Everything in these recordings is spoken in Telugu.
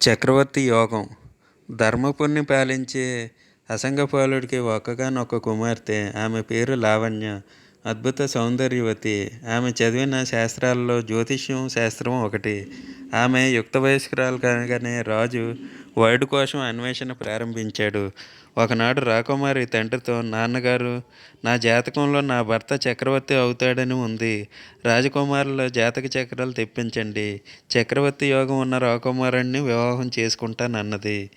చక్రవర్తి యోగం ధర్మపురిని పాలించే అసంగపాలుడికి ఒక్కగానొక్క కుమార్తె. ఆమె పేరు లావణ్య. అద్భుత సౌందర్యవతి. ఆమె చదివిన శాస్త్రాలలో జ్యోతిష్యం శాస్త్రం ఒకటి. ఆమె యుక్త వయస్కురాలు కాగానే రాజు వైడు కోసం అన్వేషణ ప్రారంభించాడు. ఒకనాడు రాకుమారి తండ్రితో నాన్నగారు నా జాతకంలో నా భర్త చక్రవర్తి అవుతాడని ఉంది. రాజకుమారుల జాతక చక్రాలు తెప్పించండి. చక్రవర్తి యోగం ఉన్న రాకుమారుణ్ణి వివాహం చేసుకుంటానన్నది.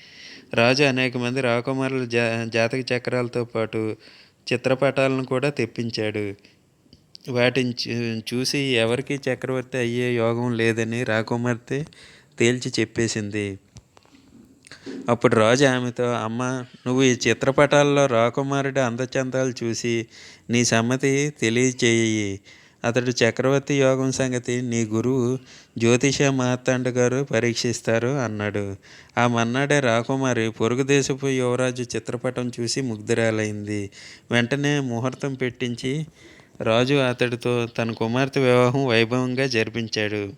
రాజు అనేకమంది రాకుమారుల జా జాతక చక్రాలతో పాటు చిత్రపటాలను కూడా తెప్పించాడు. వాటిని చూసి ఎవరికీ చక్రవర్తి అయ్యే యోగం లేదని రాకుమార్తె తేల్చి చెప్పేసింది. అప్పుడు రాజు ఆమెతో అమ్మ నువ్వు ఈ చిత్రపటాల్లో రాకుమారుడి అందచందాలు చూసి నీ సమ్మతి తెలియచేయి అతడు చక్రవర్తి యోగం సంగతి నీ గురువు జ్యోతిష మార్తాండగారు పరీక్షిస్తారు అన్నాడు. ఆ మన్నాడే రాకుమారి పొరుగు దేశపు యువరాజు చిత్రపటం చూసి ముగ్ధురాలైంది. వెంటనే ముహూర్తం పెట్టించి రాజు అతడితో తన కుమార్తె వివాహం వైభవంగా జరిపించాడు.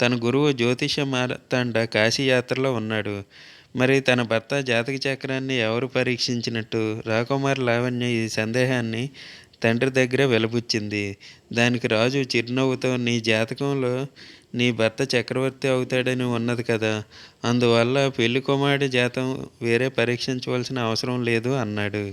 తన గురువు జ్యోతిష మార్తాండ కాశీయాత్రలో ఉన్నాడు. మరి తన భర్త జాతక చక్రాన్ని ఎవరు పరీక్షించినట్టు? రాకుమార్ లావణ్య ఈ సందేహాన్ని తండ్రి దగ్గర వెలిబుచ్చింది. దానికి రాజు చిరునవ్వుతో నీ జాతకంలో నీ భర్త చక్రవర్తి అవుతాడని ఉన్నది కదా! అందువల్ల పెళ్ళి కుమారుడి జాతం వేరే పరీక్షించవలసిన అవసరం లేదు అన్నాడు.